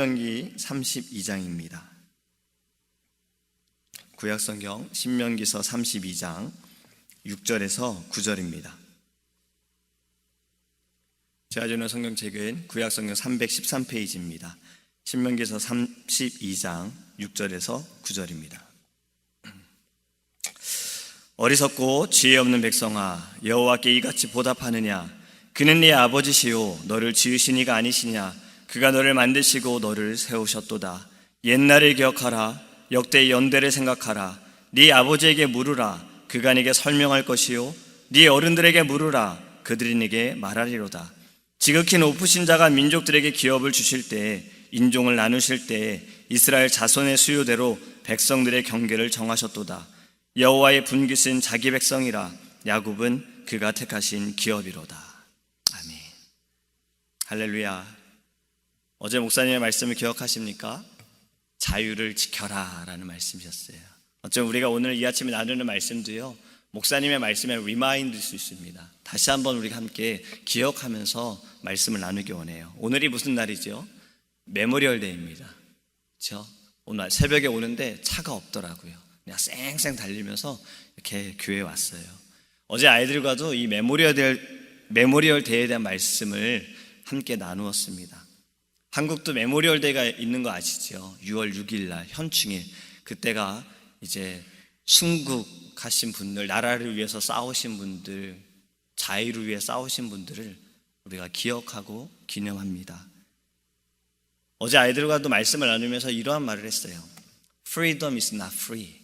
신명기 32장입니다. 구약성경 신명기서 32장 6절에서 9절입니다. 제가 주는 성경책은 구약성경 313페이지입니다. 신명기서 32장 6절에서 9절입니다. 어리석고 지혜 없는 백성아 여호와께 이같이 보답하느냐 그는 네 아버지시요 너를 지으신 이가 아니시냐 그가 너를 만드시고 너를 세우셨도다. 옛날을 기억하라. 역대 연대를 생각하라. 네 아버지에게 물으라. 그가 네게 설명할 것이요. 네 어른들에게 물으라. 그들이 네게 말하리로다. 지극히 높으신 자가 민족들에게 기업을 주실 때에 인종을 나누실 때에 이스라엘 자손의 수요대로 백성들의 경계를 정하셨도다. 여호와의 분깃은 자기 백성이라. 야곱은 그가 택하신 기업이로다. 아멘. 할렐루야. 어제 목사님의 말씀을 기억하십니까? 자유를 지켜라 라는 말씀이셨어요. 어쩜 우리가 오늘 이 아침에 나누는 말씀도요. 목사님의 말씀에 리마인드일 수 있습니다. 다시 한번 우리가 함께 기억하면서 말씀을 나누기 원해요. 오늘이 무슨 날이죠? 메모리얼 데이입니다. 그렇죠? 오늘 새벽에 오는데 차가 없더라고요. 그냥 쌩쌩 달리면서 이렇게 교회에 왔어요. 어제 아이들과도 이 메모리얼 데이에 대한 말씀을 함께 나누었습니다. 한국도 메모리얼 데이가 있는 거 아시죠? 6월 6일 날 현충일 그때가 이제 순국하신 분들, 나라를 위해서 싸우신 분들, 자유를 위해 싸우신 분들을 우리가 기억하고 기념합니다. 어제 아이들과도 말씀을 나누면서 이러한 말을 했어요. Freedom is not free.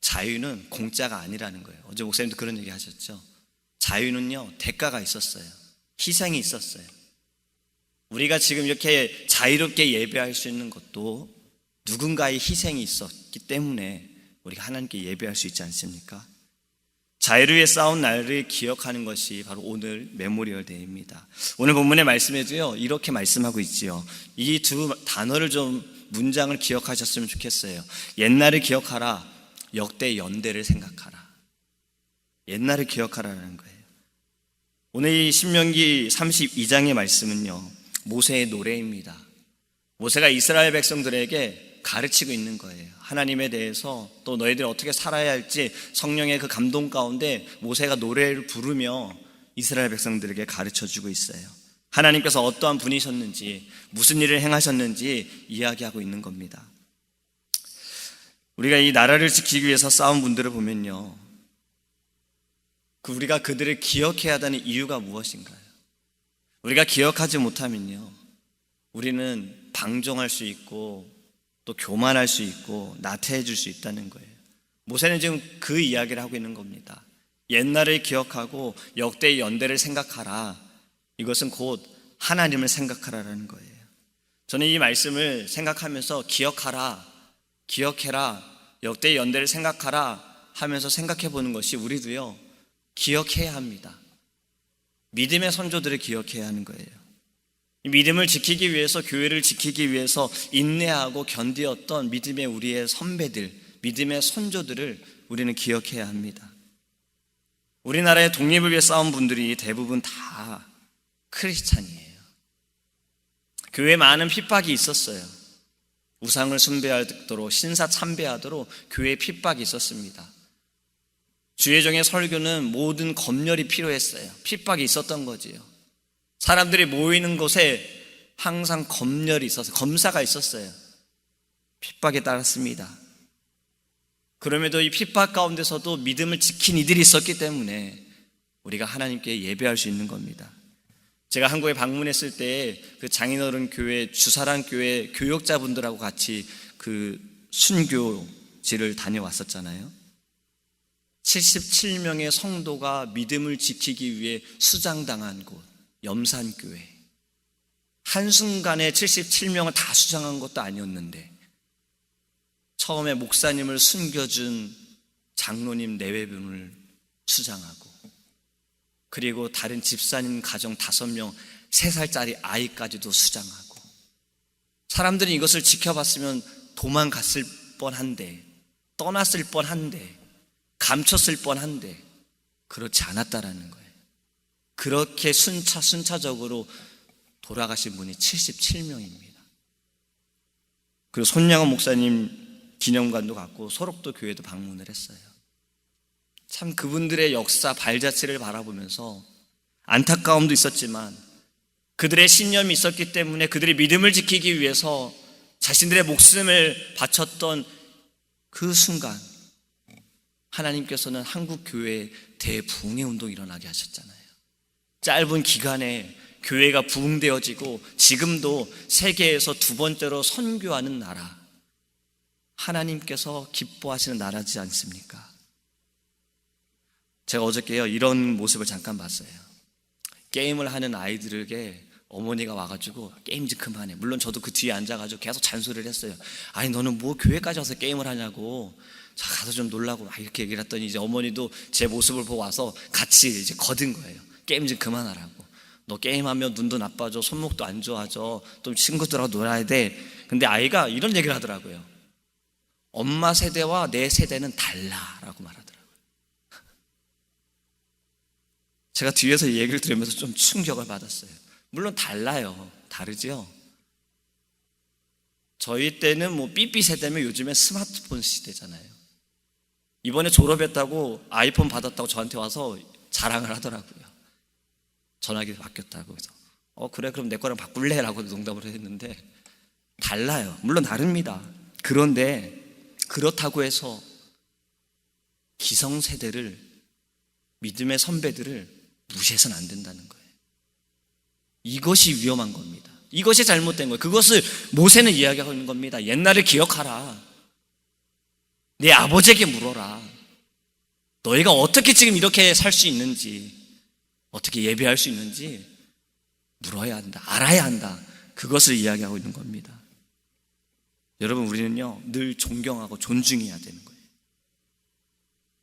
자유는 공짜가 아니라는 거예요. 어제 목사님도 그런 얘기 하셨죠. 자유는요, 대가가 있었어요. 희생이 있었어요. 우리가 지금 이렇게 자유롭게 예배할 수 있는 것도 누군가의 희생이 있었기 때문에 우리가 하나님께 예배할 수 있지 않습니까? 자유를 싸운 날을 기억하는 것이 바로 오늘 메모리얼 데이입니다. 오늘 본문의 말씀에도요, 이렇게 말씀하고 있지요. 이 두 단어를 좀 문장을 기억하셨으면 좋겠어요. 옛날을 기억하라, 역대 연대를 생각하라. 옛날을 기억하라는 거예요. 오늘 이 신명기 32장의 말씀은요, 모세의 노래입니다. 모세가 이스라엘 백성들에게 가르치고 있는 거예요. 하나님에 대해서 또 너희들이 어떻게 살아야 할지 성령의 그 감동 가운데 모세가 노래를 부르며 이스라엘 백성들에게 가르쳐 주고 있어요. 하나님께서 어떠한 분이셨는지, 무슨 일을 행하셨는지 이야기하고 있는 겁니다. 우리가 이 나라를 지키기 위해서 싸운 분들을 보면요. 그 우리가 그들을 기억해야 하는 이유가 무엇인가요? 우리가 기억하지 못하면요. 우리는 방종할 수 있고 또 교만할 수 있고 나태해질 수 있다는 거예요. 모세는 지금 그 이야기를 하고 있는 겁니다. 옛날을 기억하고 역대의 연대를 생각하라. 이것은 곧 하나님을 생각하라라는 거예요. 저는 이 말씀을 생각하면서 기억하라, 기억해라, 역대의 연대를 생각하라 하면서 생각해 보는 것이 우리도요, 기억해야 합니다. 믿음의 선조들을 기억해야 하는 거예요. 믿음을 지키기 위해서 교회를 지키기 위해서 인내하고 견디었던 믿음의 우리의 선배들, 믿음의 선조들을 우리는 기억해야 합니다. 우리나라의 독립을 위해 싸운 분들이 대부분 다 크리스찬이에요. 교회에 많은 핍박이 있었어요. 우상을 숭배하도록 신사 참배하도록 교회에 핍박이 있었습니다. 주의종의 설교는 모든 검열이 필요했어요. 핍박이 있었던 거지요. 사람들이 모이는 곳에 항상 검열이 있어서 검사가 있었어요. 핍박에 따랐습니다. 그럼에도 이 핍박 가운데서도 믿음을 지킨 이들이 있었기 때문에 우리가 하나님께 예배할 수 있는 겁니다. 제가 한국에 방문했을 때 그 장인어른 교회 주사랑 교회 교역자분들하고 같이 그 순교지를 다녀왔었잖아요. 77명의 성도가 믿음을 지키기 위해 수장당한 곳, 염산교회. 한순간에 77명을 다 수장한 것도 아니었는데, 처음에 목사님을 숨겨준 장로님 내외분을 수장하고, 그리고 다른 집사님 가정 다섯 명, 세 살짜리 아이까지도 수장하고, 사람들이 이것을 지켜봤으면 도망갔을 뻔한데, 떠났을 뻔한데, 감췄을 뻔한데 그렇지 않았다라는 거예요. 그렇게 순차 순차적으로 돌아가신 분이 77명입니다. 그리고 손양원 목사님 기념관도 갔고 소록도 교회도 방문을 했어요. 참 그분들의 역사 발자취를 바라보면서 안타까움도 있었지만 그들의 신념이 있었기 때문에 그들의 믿음을 지키기 위해서 자신들의 목숨을 바쳤던 그 순간 하나님께서는 한국 교회에 대부흥의 운동이 일어나게 하셨잖아요. 짧은 기간에 교회가 부흥되어지고 지금도 세계에서 두 번째로 선교하는 나라 하나님께서 기뻐하시는 나라지 않습니까? 제가 어저께요 이런 모습을 잠깐 봤어요. 게임을 하는 아이들에게 어머니가 와가지고 게임 좀 그만해. 물론 저도 그 뒤에 앉아가지고 계속 잔소리를 했어요. 아니 너는 뭐 교회까지 와서 게임을 하냐고. 자 가서 좀 놀라고 막 이렇게 얘기를 했더니 이제 어머니도 제 모습을 보고 와서 같이 이제 거든 거예요. 게임 좀 그만하라고. 너 게임하면 눈도 나빠져, 손목도 안 좋아져, 또 친구들하고 놀아야 돼. 근데 아이가 이런 얘기를 하더라고요. 엄마 세대와 내 세대는 달라라고 말하더라고요. 제가 뒤에서 이 얘기를 들으면서 좀 충격을 받았어요. 물론 달라요. 다르죠. 저희 때는 뭐 삐삐 세대면 요즘에 스마트폰 시대잖아요. 이번에 졸업했다고 아이폰 받았다고 저한테 와서 자랑을 하더라고요. 전화기 바뀌었다고 그래서 어 그래 그럼 내 거랑 바꿀래라고 농담을 했는데 달라요. 물론 다릅니다. 그런데 그렇다고 해서 기성 세대를 믿음의 선배들을 무시해서는 안 된다는 거예요. 이것이 위험한 겁니다. 이것이 잘못된 거예요. 그것을 모세는 이야기하는 겁니다. 옛날을 기억하라. 내 아버지에게 물어라. 너희가 어떻게 지금 이렇게 살 수 있는지, 어떻게 예배할 수 있는지 물어야 한다. 알아야 한다. 그것을 이야기하고 있는 겁니다. 여러분, 우리는요, 늘 존경하고 존중해야 되는 거예요.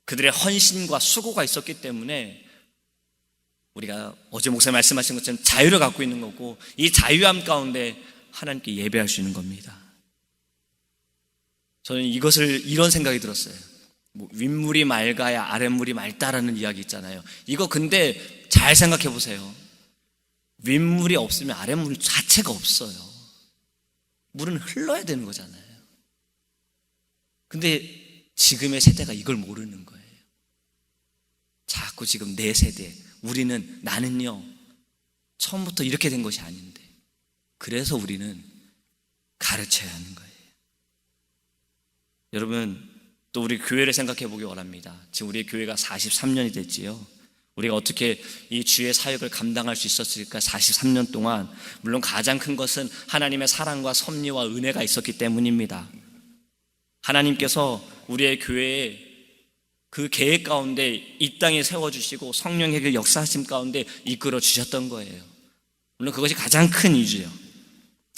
그들의 헌신과 수고가 있었기 때문에 우리가 어제 목사 말씀하신 것처럼 자유를 갖고 있는 거고 이 자유함 가운데 하나님께 예배할 수 있는 겁니다. 저는 이것을 이런 생각이 들었어요. 뭐 윗물이 맑아야 아랫물이 맑다라는 이야기 있잖아요. 이거 근데 잘 생각해 보세요. 윗물이 없으면 아랫물 자체가 없어요. 물은 흘러야 되는 거잖아요. 근데 지금의 세대가 이걸 모르는 거예요. 자꾸 지금 내 세대, 우리는 나는요 처음부터 이렇게 된 것이 아닌데 그래서 우리는 가르쳐야 하는 거예요. 여러분 또 우리 교회를 생각해 보기 원합니다. 지금 우리 교회가 43년이 됐지요. 우리가 어떻게 이 주의 사역을 감당할 수 있었을까? 43년 동안 물론 가장 큰 것은 하나님의 사랑과 섭리와 은혜가 있었기 때문입니다. 하나님께서 우리의 교회에 그 계획 가운데 이 땅에 세워 주시고 성령의 그 역사하심 가운데 이끌어 주셨던 거예요. 물론 그것이 가장 큰 이유죠.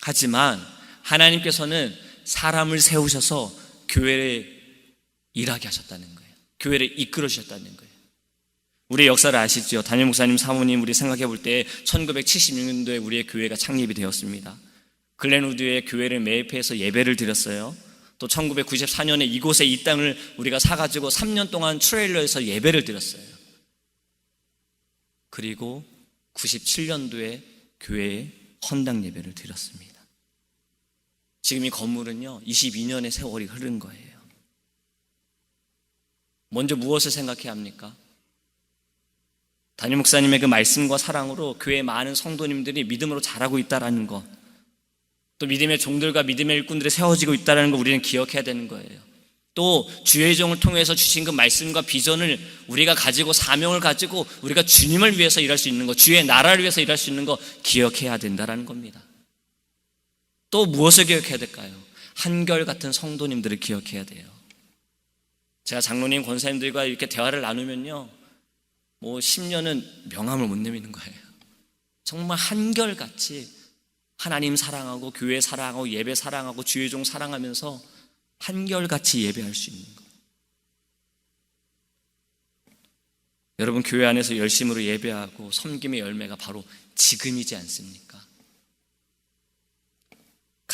하지만 하나님께서는 사람을 세우셔서 교회를 일하게 하셨다는 거예요. 교회를 이끌어 주셨다는 거예요. 우리의 역사를 아시죠? 담임 목사님 사모님 우리 생각해 볼 때 1976년도에 우리의 교회가 창립이 되었습니다. 글렌우드에 교회를 매입해서 예배를 드렸어요. 또 1994년에 이곳에 이 땅을 우리가 사가지고 3년 동안 트레일러에서 예배를 드렸어요. 그리고 97년도에 교회에 헌당 예배를 드렸습니다. 지금 이 건물은요, 22년의 세월이 흐른 거예요. 먼저 무엇을 생각해야 합니까? 담임 목사님의 그 말씀과 사랑으로 교회 많은 성도님들이 믿음으로 자라고 있다라는 것. 또 믿음의 종들과 믿음의 일꾼들이 세워지고 있다는 걸 우리는 기억해야 되는 거예요. 또 주의 종을 통해서 주신 그 말씀과 비전을 우리가 가지고 사명을 가지고 우리가 주님을 위해서 일할 수 있는 것, 주의 나라를 위해서 일할 수 있는 것 기억해야 된다라는 겁니다. 또 무엇을 기억해야 될까요? 한결같은 성도님들을 기억해야 돼요. 제가 장로님, 권사님들과 이렇게 대화를 나누면요. 뭐 10년은 명함을 못 내미는 거예요. 정말 한결같이 하나님 사랑하고 교회 사랑하고 예배 사랑하고 주의 종 사랑하면서 한결같이 예배할 수 있는 것. 여러분 교회 안에서 열심으로 예배하고 섬김의 열매가 바로 지금이지 않습니까?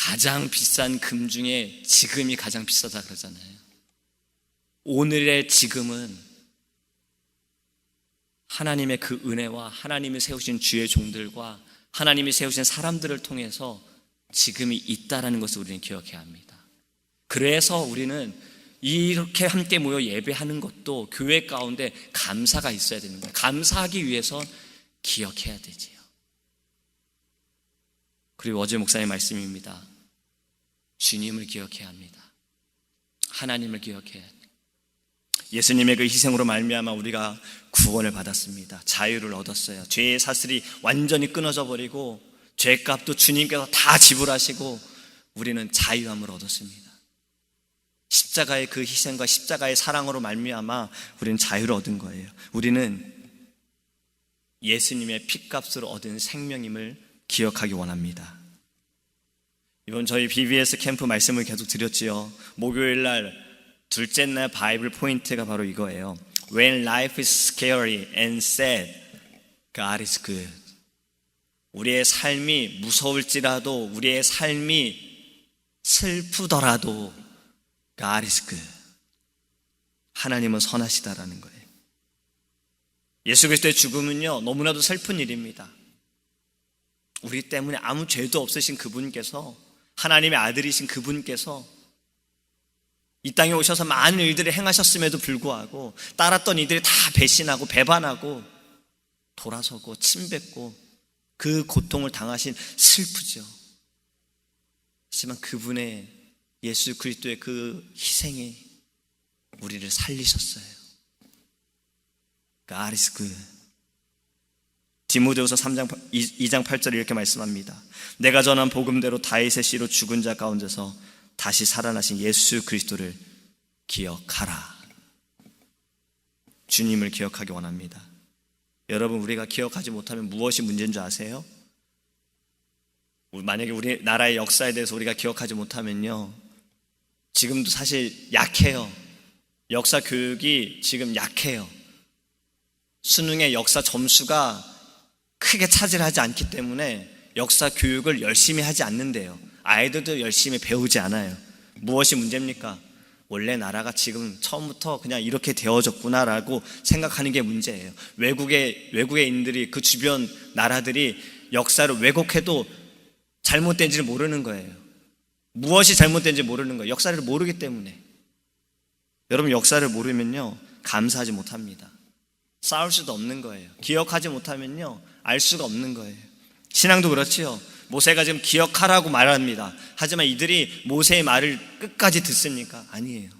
가장 비싼 금 중에 지금이 가장 비싸다 그러잖아요. 오늘의 지금은 하나님의 그 은혜와 하나님이 세우신 주의 종들과 하나님이 세우신 사람들을 통해서 지금이 있다라는 것을 우리는 기억해야 합니다. 그래서 우리는 이렇게 함께 모여 예배하는 것도 교회 가운데 감사가 있어야 되는 거예요. 감사하기 위해서 기억해야 되지요. 그리고 어제 목사의 말씀입니다. 주님을 기억해야 합니다. 하나님을 기억해야 합니다. 예수님의 그 희생으로 말미암아 우리가 구원을 받았습니다. 자유를 얻었어요. 죄의 사슬이 완전히 끊어져 버리고 죄값도 주님께서 다 지불하시고 우리는 자유함을 얻었습니다. 십자가의 그 희생과 십자가의 사랑으로 말미암아 우리는 자유를 얻은 거예요. 우리는 예수님의 피값으로 얻은 생명임을 기억하기 원합니다. 이번 저희 BBS 캠프 말씀을 계속 드렸지요. 목요일 날 둘째 날 바이블 포인트가 바로 이거예요. When life is scary and sad, God is good. 우리의 삶이 무서울지라도 우리의 삶이 슬프더라도 God is good. 하나님은 선하시다라는 거예요. 예수 그리스도의 죽음은요 너무나도 슬픈 일입니다. 우리 때문에 아무 죄도 없으신 그분께서 하나님의 아들이신 그분께서 이 땅에 오셔서 많은 일들을 행하셨음에도 불구하고 따랐던 이들이 다 배신하고 배반하고 돌아서고 침뱉고 그 고통을 당하신 슬프죠. 하지만 그분의 예수 그리스도의 그 희생이 우리를 살리셨어요. God is. 디모데후서 3장 2장 8절에 이렇게 말씀합니다. 내가 전한 복음대로 다윗의 씨로 죽은 자 가운데서 다시 살아나신 예수 그리스도를 기억하라. 주님을 기억하기 원합니다. 여러분 우리가 기억하지 못하면 무엇이 문제인 줄 아세요? 만약에 우리 나라의 역사에 대해서 우리가 기억하지 못하면요. 지금도 사실 약해요. 역사 교육이 지금 약해요. 수능의 역사 점수가 크게 차지하지 않기 때문에 역사 교육을 열심히 하지 않는데요. 아이들도 열심히 배우지 않아요. 무엇이 문제입니까? 원래 나라가 지금 처음부터 그냥 이렇게 되어졌구나라고 생각하는 게 문제예요. 외국의 외국의인들이 그 주변 나라들이 역사를 왜곡해도 잘못된지를 모르는 거예요. 무엇이 잘못된지 모르는 거예요. 역사를 모르기 때문에. 여러분 역사를 모르면요 감사하지 못합니다. 싸울 수도 없는 거예요. 기억하지 못하면요 알 수가 없는 거예요. 신앙도 그렇지요. 모세가 지금 기억하라고 말합니다. 하지만 이들이 모세의 말을 끝까지 듣습니까? 아니에요.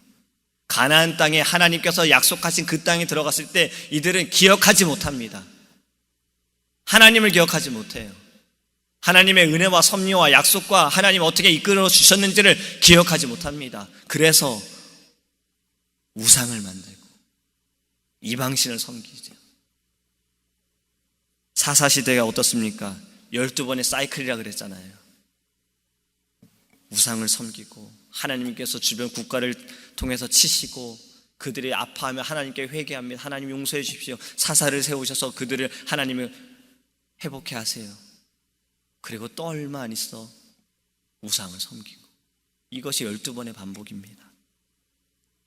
가나안 땅에 하나님께서 약속하신 그 땅에 들어갔을 때 이들은 기억하지 못합니다. 하나님을 기억하지 못해요. 하나님의 은혜와 섭리와 약속과 하나님 어떻게 이끌어 주셨는지를 기억하지 못합니다. 그래서 우상을 만들고 이방신을 섬기죠. 사사시대가 어떻습니까? 12번의 사이클이라 그랬잖아요. 우상을 섬기고 하나님께서 주변 국가를 통해서 치시고 그들이 아파하면 하나님께 회개합니다. 하나님 용서해 주십시오. 사사를 세우셔서 그들을 하나님을 회복해 하세요. 그리고 또 얼마 안 있어 우상을 섬기고 이것이 12번의 반복입니다.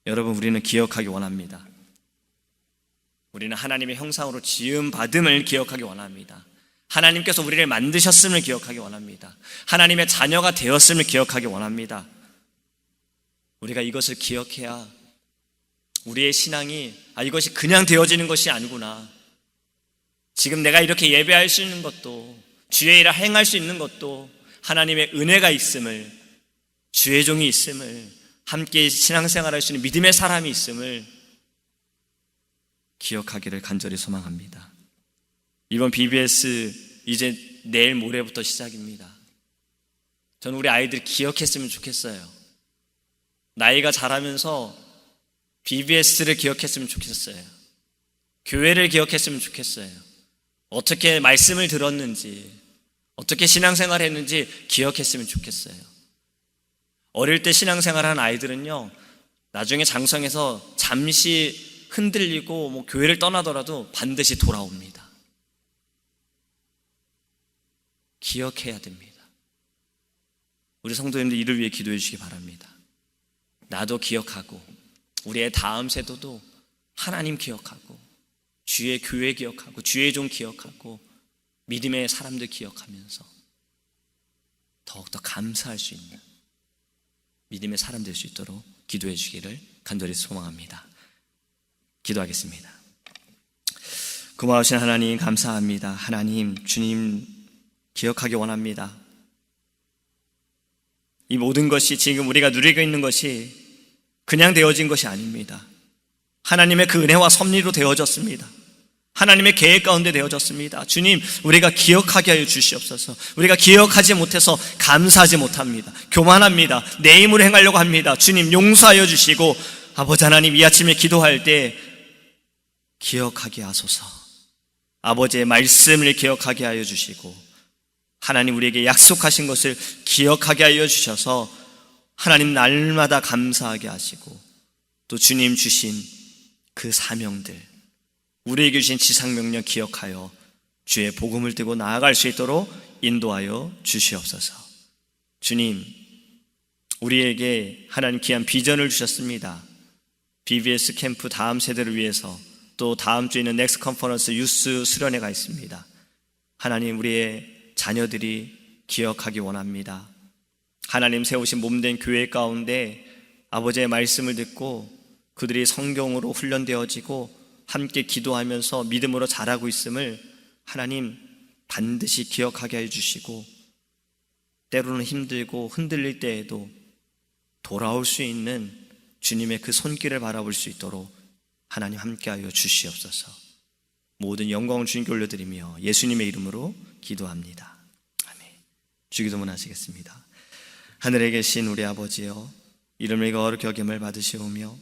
여러분 우리는 기억하기 원합니다. 우리는 하나님의 형상으로 지음 받음을 기억하기 원합니다. 하나님께서 우리를 만드셨음을 기억하기 원합니다. 하나님의 자녀가 되었음을 기억하기 원합니다. 우리가 이것을 기억해야 우리의 신앙이 아 이것이 그냥 되어지는 것이 아니구나. 지금 내가 이렇게 예배할 수 있는 것도 주의 일을 행할 수 있는 것도 하나님의 은혜가 있음을 주의 종이 있음을 함께 신앙생활할 수 있는 믿음의 사람이 있음을 기억하기를 간절히 소망합니다. 이번 BBS 이제 내일 모레부터 시작입니다. 저는 우리 아이들이 기억했으면 좋겠어요. 나이가 자라면서 BBS를 기억했으면 좋겠어요. 교회를 기억했으면 좋겠어요. 어떻게 말씀을 들었는지, 어떻게 신앙생활 했는지 기억했으면 좋겠어요. 어릴 때 신앙생활 한 아이들은요, 나중에 장성해서 잠시 흔들리고 뭐 교회를 떠나더라도 반드시 돌아옵니다. 기억해야 됩니다. 우리 성도님들 이를 위해 기도해 주시기 바랍니다. 나도 기억하고 우리의 다음 세도도 하나님 기억하고 주의 교회 기억하고 주의 종 기억하고 믿음의 사람들 기억하면서 더욱더 감사할 수 있는 믿음의 사람 될 수 있도록 기도해 주기를 간절히 소망합니다. 기도하겠습니다. 고마우신 하나님 감사합니다. 하나님 주님 기억하기 원합니다. 이 모든 것이 지금 우리가 누리고 있는 것이 그냥 되어진 것이 아닙니다. 하나님의 그 은혜와 섭리로 되어졌습니다. 하나님의 계획 가운데 되어졌습니다. 주님, 우리가 기억하게 하여 주시옵소서. 우리가 기억하지 못해서 감사하지 못합니다. 교만합니다. 내 힘으로 행하려고 합니다. 주님, 용서하여 주시고, 아버지 하나님, 이 아침에 기도할 때 기억하게 하소서. 아버지의 말씀을 기억하게 하여 주시고, 하나님 우리에게 약속하신 것을 기억하게 하여 주셔서, 하나님 날마다 감사하게 하시고, 또 주님 주신 그 사명들, 우리에게 주신 지상명령 기억하여 주의 복음을 들고 나아갈 수 있도록 인도하여 주시옵소서. 주님, 우리에게 하나님 귀한 비전을 주셨습니다. BBS 캠프 다음 세대를 위해서 또 다음 주에 있는 넥스 컨퍼런스 유스 수련회가 있습니다. 하나님 우리의 자녀들이 기억하기 원합니다. 하나님 세우신 몸된 교회 가운데 아버지의 말씀을 듣고 그들이 성경으로 훈련되어지고 함께 기도하면서 믿음으로 자라고 있음을 하나님 반드시 기억하게 해주시고 때로는 힘들고 흔들릴 때에도 돌아올 수 있는 주님의 그 손길을 바라볼 수 있도록 하나님 함께하여 주시옵소서. 모든 영광을 주님께 올려드리며 예수님의 이름으로 기도합니다. 아멘. 주기도문 하시겠습니다. 하늘에 계신 우리 아버지여 이름을 거룩히 여김을 받으시오며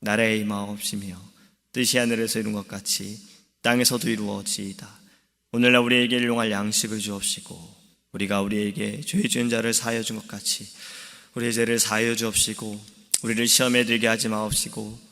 나라의 임하옵시며 뜻이 하늘에서 이룬 것 같이 땅에서도 이루어지이다. 오늘날 우리에게 일용할 양식을 주옵시고 우리가 우리에게 죄 지은 자를 사하여 준 것 같이 우리의 죄를 사하여 주옵시고 우리를 시험에 들게 하지 마옵시고